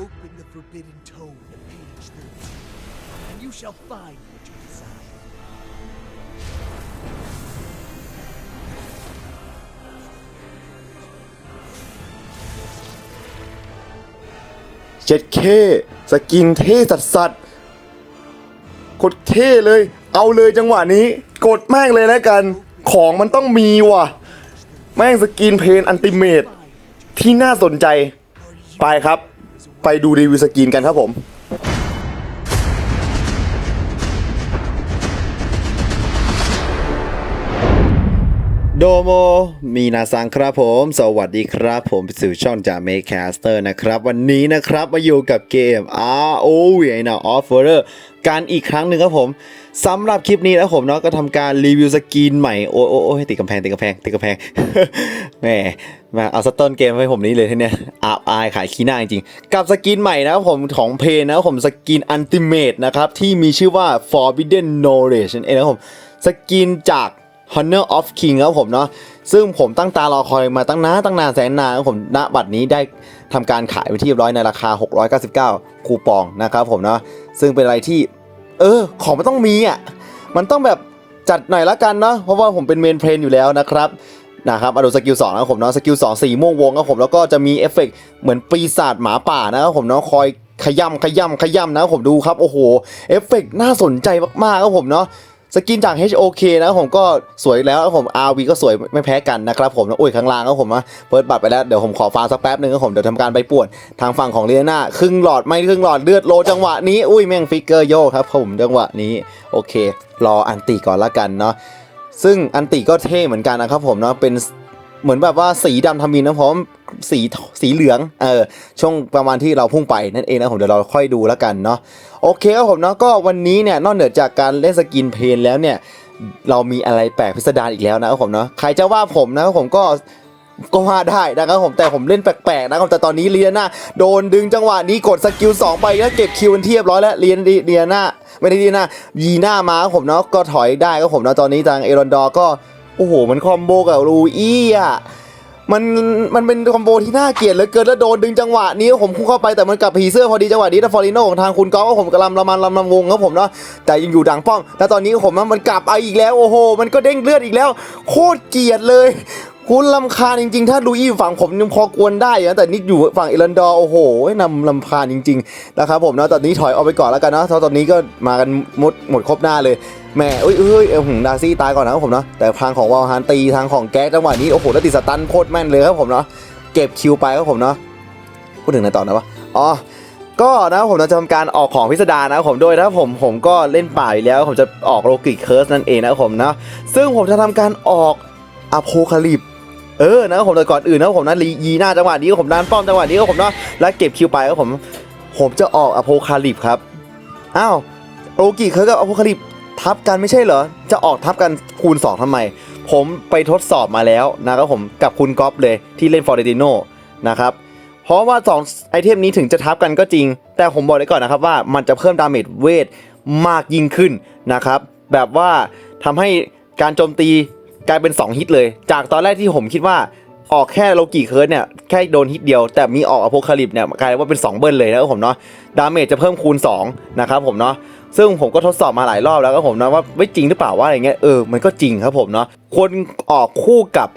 Open the forbidden tome at page 13, and you shall find what you desire. เจ็ดเคสกินเท่สัสสัสกดเท่เลย เอาเลยจังหวะนี้ กดแม่งเลยแล้วกัน ของมันต้องมีว่ะ แม่งสกินเพนอันติเมตที่น่าสนใจ ไปครับ ไปดูรีวิวสกินกันครับผม โดโมมีนาซังครับผม สวัสดีครับผมสู่ช่องจากเมคแคสเตอร์นะครับ วันนี้นะครับมาอยู่กับเกม ROV นะ Offerer การอีกครั้งหนึ่งครับผมสำหรับคลิปนี้นะผมเนาะก็ทำการรีวิวสกินใหม่โอ้โอ้โอ้ยติดกำแพงติดกำแพงติดกำแพงแหมมาเอาสต้นเกมให้ผมนี้เลยทีเนี้ยอาบอายขายขี้หน้าจริงๆ กับสกินใหม่นะครับผมของเพนนะครับผมสกินอันติเมตนะครับที่มีชื่อว่า Forbidden Knowledge นั่นเองนะครับผมสกินจาก Honor of King ครับผมเนาะซึ่งผมตั้งตารอคอยมาตั้งนานตั้งนานแสนนานครับผมณบัตรนี้ได้ทำการขายไปที่เรียบร้อยในราคา 699 คูปองนะครับผมเนาะซึ่งเป็นอะไรที่ เออ ของมันต้องมีอะมันต้องแบบจัดหน่อยละกันเนาะเพราะว่าผมเป็นเมนเพลนอยู่แล้วนะครับนะครับมาดูสกิล2นะครับผมเนาะสกิล2สีม่วงวงครับผมแล้วก็จะมีเอฟเฟกต์เหมือนปีศาจหมาป่านะครับผมเนาะคอยขย่ำขย่ำขย่ำนะครับผมดูครับโอ้โหเอฟเฟกต์น่าสนใจมากๆครับผมเนาะ สกินจาก HOK นะครับผมก็สวยแล้วครับผม RV ก็สวยไม่แพ้กันนะครับผมโอ้ยข้างล่างครับผมนะเปิดบัตรไปแล้วเดี๋ยวผมขอฟาร์สักแป๊บหนึ่งครับผมเดี๋ยวทำการไปปวนทางฝั่งของเลียนาครึ่งหลอดไม่ครึ่งหลอดเลือดโลจังหวะนี้อุ้ยแม่งฟิกเกอร์โยกครับผมจังหวะนี้โอเค รออันติก่อนละกันเนาะซึ่งอันติก็เท่เหมือนกันนะครับผมเนาะเป็นเหมือนแบบว่าสีดำทำมินนะพร้อม สีสีเหลืองเออช่วงประมาณที่เราพุ่งไปนั่นเองนะผมเดี๋ยวเราค่อยดูแล้วกันเนาะโอเคครับผมเนาะก็วันนี้เนี่ยนอกเหนือจากการเล่นสกินเพลนแล้วเนี่ยเรามีอะไรแปลกพิสดารอีกแล้วนะครับผมเนาะใครจะว่าผมนะครับผมก็ก็ว่าได้นะครับผมแต่ผมเล่นแปลกๆนะครับแต่ตอนนี้เลียนาโดนดึงจังหวะนี้กดสกิล2ไปแล้วเก็บคิวเป็นเรียบร้อยแล้วเลียนเลียนาไม่ได้เลียนายีน่ามาครับผมเนาะก็ถอยได้ครับผมเนาะตอนนี้ทางเอรอนดอร์ก็โอ้โหมันคอมโบกับลูอี้อะ มันมันเป็นคอมโบที่น่าเกลียดเหลือเกินแล้วโดนดึงจังหวะนี้ผมพุ่งเข้าไปแต่มันกลับผีเสื้อพอดีจังหวะนี้นะฟอริโนของทางคุณก๊อฟก็ผมกำลังละมันลำลำวงครับผมเนาะแต่ยังอยู่ดังป้อง แล้วตอนนี้ผมมันกลับไออีกแล้วโอ้โห มันก็เด้งเลือดอีกแล้ว โคตรเกลียดเลย คุณลำคาญจริงๆ ถ้าลูอี้ฝั่งผมยังพอกวนได้อยู่นะแต่นี่อยู่ฝั่งเอรันดอร์โอ้โหนำลำคาญจริงๆนะครับผมเนาะตอนนี้ถอยออกไปก่อนแล้วกันเนาะเพราะตอนนี้ก็มากันหมดหมดครบหน้าเลยแหม่เอ้ยเอ้ยเออหึดาซี่ตายก่อนนะครับผมเนาะแต่ทางของวอลฮานตีทางของแก๊สจังหวะนี้โอ้โหแล้วติดสตันโคตรแม่นเลยครับผมเนาะเก็บคิวไปครับผมเนาะพูดถึงในตอนนะวะอ๋อก็นะครับผมจะทำการออกของพิสดารนะครับผมโดยนะผมผมก็เล่นป่าอยู่แล้ว ผมจะออกโลกิเคิร์สนั่นเองนะครับผมนะซึ่งผมจะทำการออกอโพคาลิป เออนะครับผมแต่ก่อนอื่นนะครับผมนะยีหน้าจังหวะนี้ผมด้านป้อมจังหวะนี้ครับผมเนาะแล้วเก็บคิวไปครับผม ผมจะออกอโพคาลิปครับอ้าวโลกิเคิร์สกับอโพคาลิปทับกันไม่ใช่เหรอ จะออกทับกันคูณสองทำไม ผมไปทดสอบมาแล้วนะครับผมกับคุณก๊อฟเลยที่เล่นฟอร์เรติโนนะครับเพราะว่า 2 ไอเทมนี้ถึงจะทับกันก็จริง แต่ผมบอกไว้ก่อนนะครับว่ามันจะเพิ่มดาเมจเวทมากยิ่งขึ้นนะครับ แบบว่าทำให้การโจมตี กลายเป็น 2 ฮิตเลย จากตอนแรกที่ผมคิดว่าออกแค่โลกิเคิร์ดเนี่ยแค่โดนฮิตเดียวแต่มีออกอโพคาลิปเนี่ยกลายว่าเป็น 2 เบิ้ลเลยนะครับผมเนาะดาเมจจะเพิ่มคูณ 2 นะครับผมเนาะซึ่งผมก็ทดสอบมาหลายรอบแล้วก็ผมนะว่าไม่จริงหรือเปล่าว่าอะไรเงี้ยเออมันก็จริงครับผมเนาะควรออกคู่กับ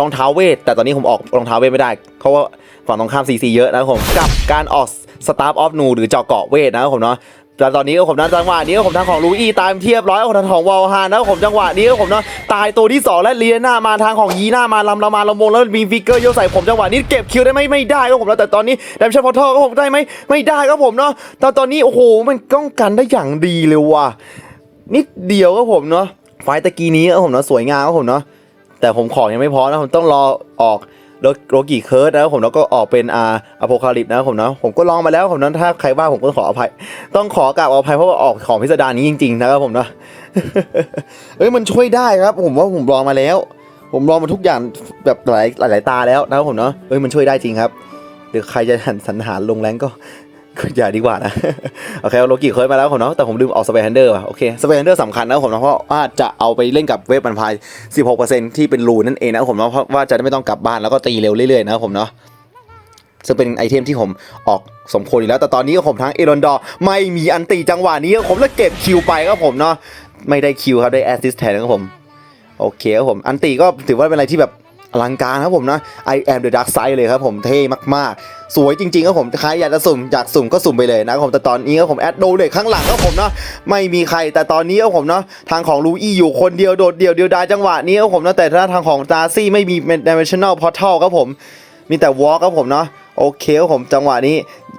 รองเท้าเวท แต่ตอนนี้ผมออกรองเท้าเวทไม่ได้เพราะว่าฝั่งตรงข้ามซีซีเยอะนะครับผมกับการออกสตาร์ฟออฟนูหรือเจาะเกาะเวทนะครับผมเนาะ แต่ตอนนี้ก็ผมนะจังหวะนี้ก็ผมทางของลูอี้ตามเทียบร้อยของทางของวอลฮานนะครับผมจังหวะนี้ก็ผมเนาะตายตัวที่สองและเลียนามาทางของยีน่ามาลำละมาลำวงแล้วมีฟิกเกอร์โยใส่ผมจังหวะนี้เก็บคิวได้ไหมไม่ได้ครับผมแล้วแต่ตอนนี้ดัมชันพอทอก็ผมได้ไหมไม่ได้ครับผมเนาะแต่ตอนนี้โอ้โหมันป้องกันได้อย่างดีเลยว่ะนิดเดียวครับผมเนาะไฟตะกี้นี้ครับผมเนาะสวยงามครับผมเนาะแต่ผมของยังไม่พอนะผมต้องรอออก โรกิเคิร์สนะครับผมแล้วก็ออกเป็นอาอโพคาลิปนะครับผมเนาะผมก็ลองมาแล้วผมนั้นถ้าใครว่าผมก็ขออภัย ต้องขอกราบอภัยเพราะว่าออกของพิสดารนี้จริง ๆ นะครับผมเนาะเอ้ยมันช่วยได้ครับ ผมว่าผมลองมาแล้ว ผมลองมาทุกอย่างแบบหลายหลายตาแล้วนะครับผมเนาะเอ้ยมันช่วยได้จริงครับหรือใครจะหันสันหารลงแรงก็ อย่าดีกว่านะ โอเคเอาโลกิเคยมาแล้วผมเนาะแต่ผมลืมออกสเปรย์แฮนเดอร์ว่ะโอเคสเปรย์แฮนเดอร์สำคัญนะผมเนาะเพราะว่าจะเอาไปเล่นกับเวฟมันพาย16%ที่เป็นรูนั่นเองนะผมเนาะเพราะว่าจะได้ไม่ต้องกลับบ้านแล้วก็ตีเร็วเรื่อยๆนะผมเนาะซึ่งเป็นไอเทมที่ผมออกสมควรอยู่แล้ว แต่ตอนนี้ก็ผมทั้งเอรอนดอร์ไม่มีอันตีจังหวะนี้ครับผมแล้วเก็บคิวไปครับผมเนาะไม่ได้คิวครับได้แอสซิสแทนครับผมโอเคครับผมอันตีก็ถือว่าเป็นอะไรที่แบบ อลังการครับผมนะ I am the dark side เลยครับผมเท่มากๆ สวยจริงๆครับผมใครอยากจะสุ่มอยากสุ่มก็สุ่มไปเลยนะครับผมแต่ตอนนี้ครับผมแอดโดเลยข้างหลังครับผมเนาะไม่มีใครแต่ตอนนี้ครับผมเนาะทางของลูอี้อยู่คนเดียวโดดเดี่ยวเดียวดายจังหวะนี้ครับผมนะแต่ถ้าทางของดาร์ซี่ไม่มี dimensional portal ครับผมมีแต่วอลครับผมเนาะโอเคครับผมจังหวะนี้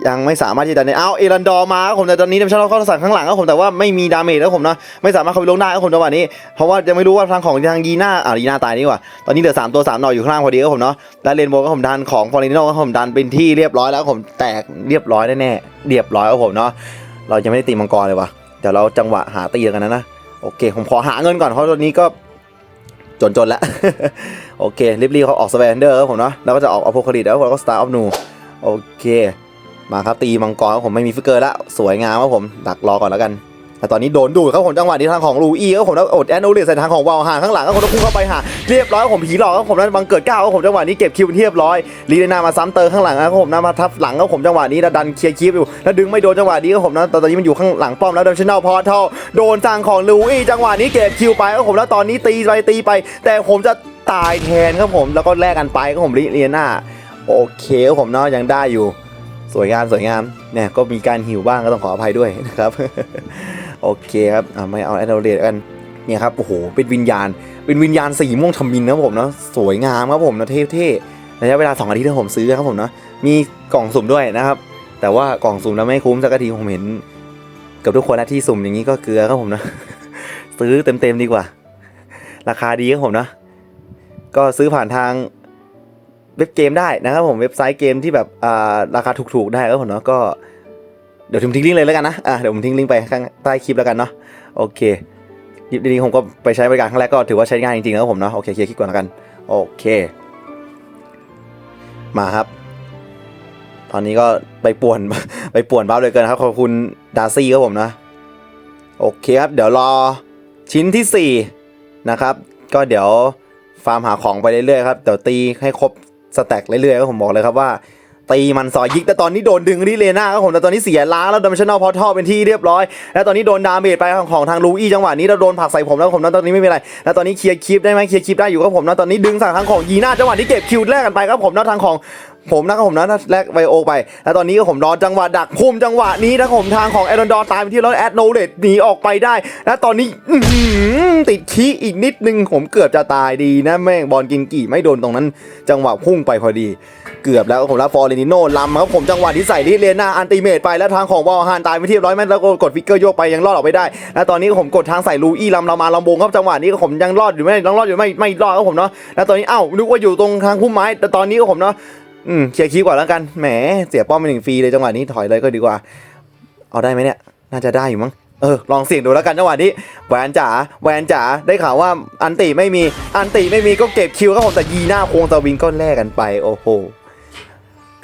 ยังไม่สามารถที่จะเนี่ยเอาเอรันดอร์มาครับผมแต่ตอนนี้ดิมชันเข้าสั่งข้างหลังครับผมแต่ว่าไม่มีดาเมจครับผมเนาะไม่สามารถเข้าไปลงได้ครับผมจังหวะนี้เพราะว่ายังไม่รู้ว่าทางของทางยีน่าอ่ายีน่าตายนี่ว่าตอนนี้เหลือสามตัวสามหน่อยอยู่ข้างล่างพอดีครับผมเนาะและเรนโบว์ก็ผมดันของฟอร์เรนโนก็ผมดันเป็นที่เรียบร้อยแล้วผมแตกเรียบร้อยแน่ๆเรียบร้อยครับผมเนาะเรายังไม่ได้ตีมังกรเลยว่ะเดี๋ยวเราจังหวะหาตีกันนะนะโอเค ผมขอหาเงินก่อนเพราะตอนนี้ก็จนๆแล้วโอเครีบๆเขาออกสเวนเดอร์ผมเนาะแล้วก็จะออกอโพคาลิดแล้วก็สตาร์ออฟนูโอเค มาครับตีมังกรครับผมไม่มีฟิกเกอร์ล้วสวยงามครับผมดักรอก่อนแล้วกัน แต่ตอนนี้โดนดูดครับผมจังหวะนี้ทางของลูอี้ครับผมแล้วอดแอนโนเลียใส่ทางของวาวหาข้างหลังครับผมแล้วพุ่งเข้าไปหาเรียบร้อยครับผมผีหลอกครับผมแล้วบังเกิดก้าวครับผมจังหวะนี้เก็บคิวเป็นที่เรียบร้อยลีเดนามาซ้ำเติมข้างหลังครับผมนะมาทับหลังครับผมจังหวะนี้แล้วดันเคลียร์คิวอยู่แล้วดึงไม่โดนจังหวะนี้ครับผมนะแต่ตอนนี้มันอยู่ข้างหลังป้อมแล้วดัมชแนลพอเท่าโดนทางของลูอี้จังหวะนี้เก็บคิวไปครับผมแล้วตอนนี้ตีไปตีไป แต่ผมจะตายแทนครับผมแล้วก็แลกกันไปครับผมลีเลียนาโอเคครับผมเนาะยังได้อยู่ สวยงามสวยงามเนี่ยก็มีการหิวบ้างก็ต้องขออภัยด้วยนะครับ โอเคครับไม่เอาแอนโดเรตกันเนี่ยครับโอ้โหเป็นวิญญาณ เป็นวิญญาณสีม่วงทมินนะผมเนาะสวยงามครับผมนะเท่ๆระยะเวลา 2 อาทิตย์ที่ผมซื้อครับผมเนาะมีกล่องสุ่มด้วยนะครับ แต่ว่ากล่องสุ่มแล้วไม่คุ้มสักทีผมเห็นกับทุกคนแล้วที่สุ่มอย่างนี้ก็เกลือครับผมนะซื้อเต็มๆดีกว่า ราคาดีครับผมนะก็ซื้อผ่านทาง เว็บเกมได้นะครับผมเว็บไซต์เกมที่แบบอ่าราคาถูกๆได้ครับผมเนาะก็เดี๋ยวผมทิ้งลิงก์เลยแล้วกันนะอะเดี๋ยวผมทิ้งลิงก์ไปข้างใต้คลิปแล้วกันเนาะโอเคคลิปนี้ผมก็ไปใช้บริการครั้งแรกก็ถือว่าใช้ง่ายจริงๆครับผมเนาะโอเคเคลียร์คลิปก่อนแล้วกันโอเคมาครับ ตอนนี้ก็ไปป่วนไปป่วนบ้าเลยเกินครับขอบคุณดาร์ซี่ครับผมนะโอเคครับเดี๋ยวรอชิ้นที่สี่นะครับ ก็เดี๋ยวฟาร์มหาของไปเรื่อยๆครับเดี๋ยวตีให้ครบ สแต็กเรื่อยๆก็ผมบอกเลยครับว่า ตีมันซอยยิกแต่ตอนนี้โดนดึงที่เลน่าครับผมแต่ตอนนี้เสียล้าแล้วดัมชันแนลพอท่อเป็นที่เรียบร้อย แล้วตอนนี้โดนดาเมจไปของของทางลูอี้จังหวะนี้เราโดนผักใส่ผมแล้วผมนะตอนนี้ไม่เป็นไร แล้วตอนนี้เคลียร์คลิปได้ไหมเคลียร์คลิปได้อยู่ครับผมนะตอนนี้ดึงสั่งทางของยีน่าจังหวะนี้เก็บคิวแรกกันไปครับผมนะทางของผมนะครับผมนะแลกไวโอไป แล้วตอนนี้ก็ผมรอจังหวะดักพุ่มจังหวะนี้นะผมทางของแอรอนดอร์ตายไปที่แล้วแอดโนเลตหนีออกไปได้ และตอนนี้ติดขี้อีกนิดนึงผมเกือบจะตายดีนะแม่งบอลกินกี่ไม่โดนตรงนั้น จังหวะพุ่งไปพอดี เกือบแล้วผมแล้วฟอร์เรนิโน่ลำครับผมจังหวะที่ใส่ลิเลน่าอันติเมตไปแล้วทางของวอลฮานตายไปที่เรียบร้อยแม่แล้วกดฟิกเกอร์โยกไปยังรอดออกไปได้แล้วตอนนี้ผมกดทางใส่ลูอี้ลำเรามาลำบงครับจังหวะนี้ก็ผมยังรอดอยู่ไม่ยังรอดอยู่ไม่ไม่รอดครับผมเนาะแล้วตอนนี้เอ้านึกว่าอยู่ตรงทางพุ่มไม้ แต่ตอนนี้ก็ผมเนาะอืมเคลียร์คีย์ก่อนแล้วกันแหมเสียป้อมไปหนึ่งฟรีเลยจังหวะนี้ถอยเลยก็ดีกว่า เอาได้ไหมเนี่ยน่าจะได้อยู่มั้งเออลองเสี่ยงดูแล้วกันจังหวะนี้แหวนจ๋าแหวนจ๋าได้ข่าวว่าอันติไม่มีอันติไม่มีก็เก็บคิวครับผมแต่ยีหน้าโคงสวิงก็แลกกันไปโอ้โห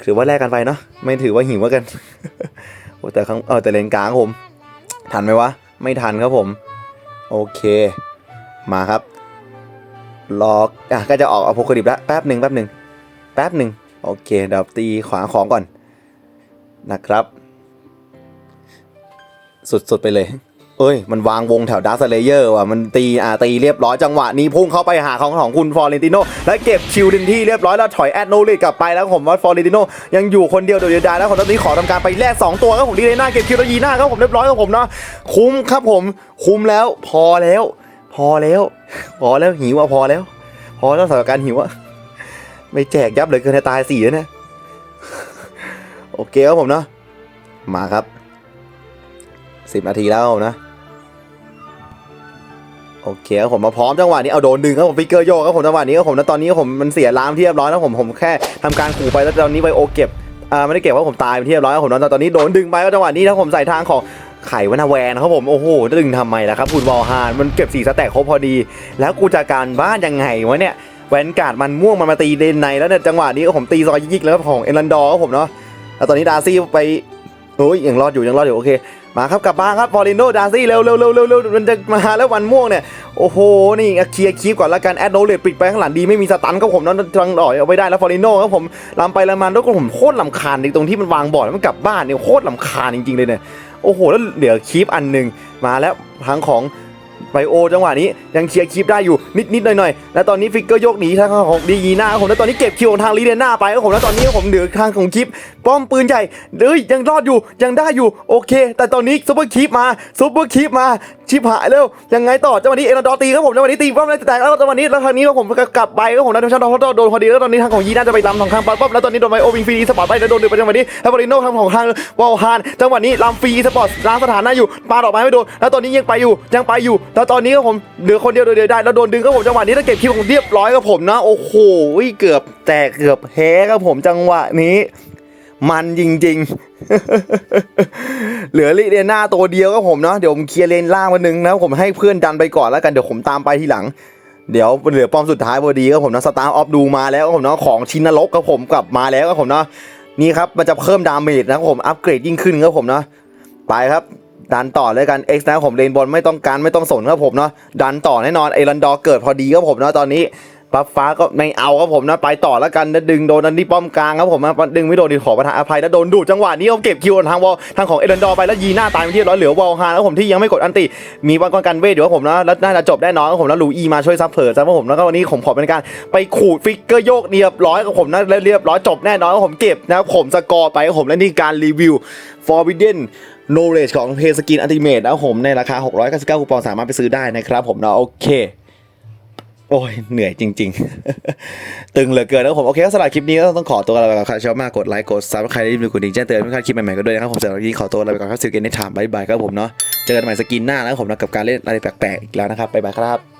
ถือว่าแลกกันไปเนาะไม่ถือว่าหิวกันโอ้แต่ข้างเออแต่เลนกลางผม ทันไหมวะ ไม่ทันครับผม โอเค มาครับรออะก็จะออกอพคลิปแล้วแป๊บหนึ่งแป๊บหนึ่งแป๊บหนึ่งโอเคเดี๋ยวตีขวาของก่อนนะครับ สุดๆไปเลย เอ้ย มันวางวงแถวดาร์ s เลเยอร์ว่ะ มันตีอ่าตีเรียบร้อยจังหวะนี้พุ่งเข้าไปหาของของคุณฟอร์เรนติโนและเก็บคิวดินที่เรียบร้อยแล้วถอยแอดโนเลกลับไปแล้วผมว่าฟอร์เรนติโนยังอยู่คนเดียวโดดเดียวดายแล้วผมตอนนี้ขอทำการไปแลก2ตัวครับผมดีเลยหน้าเก็บคิวแล้วยีหน้าครับผมเรียบร้อยครับผมเนาะคุ้มครับผม คุ้มแล้วพอแล้ว พอแล้วพอแล้วหิวอะพอแล้ว พอแล้วสถานการณ์หิวอะไม่แจกยับเลยเกินตายสี่แล้วเนี่ยโอเคครับผมเนาะมาครับสิบนาทีแล้วนะ โอเคครับผมมาพร้อมจังหวะนี้เอาโดนดึงครับผมฟิกเกอร์โยกครับผมจังหวะนี้ครับผมแล้วตอนนี้ผมมันเสียล้ามที่เรียบร้อยแล้วผมผมแค่ทำการขู่ไปแล้วตอนนี้ไวโอเก็บอ่าไม่ได้เก็บว่าผมตายไปที่เรียบร้อยแล้วผมตอนนี้โดนดึงไปก็จังหวะนี้ถ้าผมใส่ทางของไข่วนาแวนครับผมโอ้โหดึงทำไมล่ะครับคุณวอลฮานมันเก็บสี่สแต็กครบพอดี แล้วกูจะการบ้านยังไงวะเนี่ยแวนการ์ดมันม่วงมันมาตีเลนในแล้วเนี่ยจังหวะนี้ก็ผมตีซอยยิกๆแล้วของเอลันดอร์ครับผมเนาะแล้วตอนนี้ดาร์ซี่ไปโอ้ยยังรอดอยู่ยังรอดอยู่โอเค มาครับกลับบ้านครับฟอร์ริโนดาซี่เร็วเร็วเร็วเร็วเร็วมันจะมาแล้ววันม่วงเนี่ยโอ้โหนี่เคลียร์คีฟก่อนละกันแอดโนเลตปิดไปข้างหลังดีไม่มีสตันครับผมนั้นทางดอยเอาไปได้แล้วฟอร์ริโนครับผมลำไปลำมาแล้วก็ผมโคตรลำคาญในตรงที่มันวางบอร์ดแล้วมันกลับบ้านเนี่ยโคตรลำคาญจริงๆเลยเนี่ยโอ้โหแล้วเหลือคีฟอันหนึ่งมาแล้วทางของ ไบโอจังหวะนี้ยังเคลียร์คีฟได้อยู่นิดนิดๆหน่อยหน่อยๆแล้วตอนนี้ฟิกเกอร์โยกหนีทางของดียีน่าผมแล้วตอนนี้เก็บคิวของทางลีเดน่าไปครับผมแล้วตอนนี้ผมเหลือทางของคีฟป้อมปืนใหญ่เอ้ยยังรอดอยู่ยังได้อยู่โอเค แต่ตอนนี้ซุปเปอร์คีฟมาซุปเปอร์คีฟมาชิบหายแล้วยังไงต่อจังหวะนี้เอรันดอร์ตีครับผมจังหวะนี้ตีป้อมแล้วแตกแล้วจังหวะนี้แล้วทางนี้ผมกลับไปครับผมแล้วทางชาดอโดนพอดีแล้วตอนนี้ทางของยีน่าจะไปลำทางข้างป้อมแล้วตอนนี้โดนไมโอวิงฟรีสปอร์ตไปแล้วโดนดึงไปจังหวะนี้แล้วบริโน่ทางของทางวอลฮานจังหวะนี้ลำฟรีสปอร์ตล้างสถานะอยู่ปาดอกไม้ไม่โดนแล้วตอนนี้ยังไปอยู่ยังไปอยู่แล้วตอนนี้ก็ผมเหลือคนเดียวโดยเดียวได้แล้วโดนดึงครับผมจังหวะนี้ถ้าเก็บคิวของเรียบร้อยครับผมนะ โอ้โหเกือบแตกเกือบแพ้ครับผมจังหวะนี้ มันจริงๆ เหลือลิเดน่าตัวเดียวครับผมเนาะเดี๋ยวผมเคลียร์เลนล่างวันนึงนะผมให้เพื่อนดันไปก่อนแล้วกันเดี๋ยวผมตามไปทีหลังเดี๋ยวเหลือป้อมสุดท้ายพอดีครับผมนะสตาร์ออฟดูมาแล้วครับผมเนาะของชินนรกครับผมกลับมาแล้วครับผมเนาะนี่ครับมันจะเพิ่มดาเมจนะครับผมอัปเกรดยิ่งขึ้นครับผมเนาะไปครับ ดันต่อเลยกัน X นะครับผมเลนบอลไม่ต้องการไม่ต้องสนครับผมเนาะดันต่อแน่นอนเอรันดอร์เกิดพอดีครับผมเนาะตอนนี้ปั๊บฟ้าก็ไม่เอาครับผมนะไปต่อแล้วกันนะดึงโดนอันนี้ป้อมกลางครับผมนะดึงไม่โดนดีขอประทานอภัยแล้วโดนดูจังหวะนี้เขาเก็บคิวทางวอลทางของเอรันดอร์ไปแล้วยีหน้าตายไปที่ร้อยเหลือวอลฮาแล้วผมที่ยังไม่กดอันติมีบอลกันเวทอยู่ครับผมนะแล้วน่าจะจบแน่นอนครับผมแล้วลูอีมาช่วยซับเผิร์ครับผมแล้วก็วันนี้ผมขอเป็นการไปขูดฟิกเกอร์โยกเรียบร้อยกับผมนะเรียบร้อยจบแน่นอนครับผมเก็บนะผมสกอร์ไปครับผมและนี่การรีวิว Forbidden Knowledge ของ p a y Skin Ultimate นะผมในราคา 699คูปองสามารถไปซื้อได้นะครับผมเนาะโอเค โอ้ย เหนื่อยจริง ๆ ตึงเหลือเกินนะผม โอเคก็สำหรับคลิปนี้ก็ต้องขอตัวลาไปก่อนครับชอบมากกดไลค์กดซับใครที่มีกดดิ่งแจ้งเตือนไม่พลาดคลิปใหม่ๆก็ด้วยนะครับผมสำหรับวันนี้ขอตัวลาไปก่อนครับสิเกนในถามบายบายครับผมเนาะเจอกันใหม่สกินหน้าแล้วผมนะกับการเล่นอะไรแปลกๆอีกแล้วนะครับบายบายครับ